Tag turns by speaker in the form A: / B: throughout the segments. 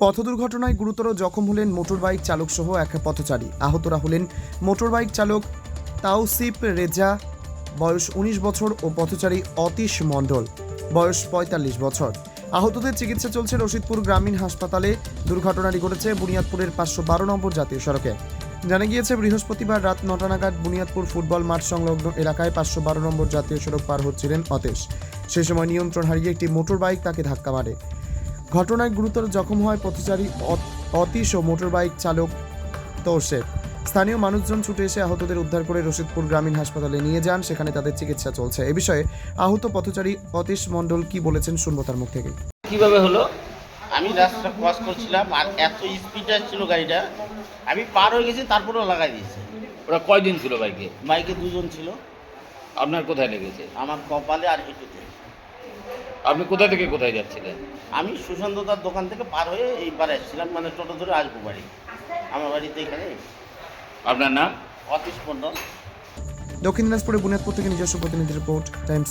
A: পথ দুর্ঘটনায় গুরুতর জখম হলেন মোটরবাইক চালক সহ এক পথচারী। আহতরা হলেন মোটরবাইক চালক তাওসিপ রেজা, বয়স উনিশ বছর, ও পথচারী অতীশ মণ্ডল, বয়স পঁয়তাল্লিশ বছর। আহতদের চিকিৎসা চলছে রশিদপুর গ্রামীণ হাসপাতালে। দুর্ঘটনাটি ঘটেছে বুনিয়াদপুরের পাঁচশো বারো নম্বর জাতীয় সড়কে। জানা গিয়েছে, বৃহস্পতিবার রাত নটা নাগাদ বুনিয়াদপুর ফুটবল মাঠ সংলগ্ন এলাকায় পাঁচশো বারো নম্বর জাতীয় সড়ক পার হচ্ছিলেন অতেশ। সে সময় নিয়ন্ত্রণ হারিয়ে একটি মোটরবাইক তাকে ধাক্কা মারে। ঘটনায় গুরুতর জখম হয় পথচারী অত- অতীশ ও মোটরবাইক চালক তোরশেদ। স্থানীয় মানুষজন ছুটে এসে আহতদের উদ্ধার করে রশিদপুর গ্রামীণ হাসপাতালে নিয়ে যান সেখানে তাদের চিকিৎসা চলছে। এ বিষয়ে আহত পথচারী অতীশ মণ্ডল কি বলেছেন শুনব তার মুখ থেকে
B: কীভাবে হলো?
C: আমি রাস্তা ক্রস করছিলাম আর এত স্পিড আসছিল গাড়িটা আমি পার হয়ে গেছি তারপরেও লাগাই দিয়েছে।
B: ওরা কয়দিন ছিল বাইকে?
C: বাইকে দুজন ছিল।
B: আপনার কোথায় লেগেছে?
C: আমার কপালে আর হেঁটুতে
B: আপনি কোথা থেকে কোথায় যাচ্ছিলেন?
C: আমি সুশান্ত দার দোকান থেকে পার হয়ে এই পারে এসেছিলাম মানে টোটো ধরে আসব বাড়ি। আমার বাড়িতে এখানে।
B: আপনার নাম?
C: অতীশ মণ্ডল।
A: দক্ষিণ দিনাজপুরে বুনিয়াদপুর থেকে নিজস্ব প্রতিনিধি রিপোর্ট টাইমস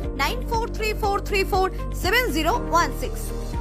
D: 9434347016.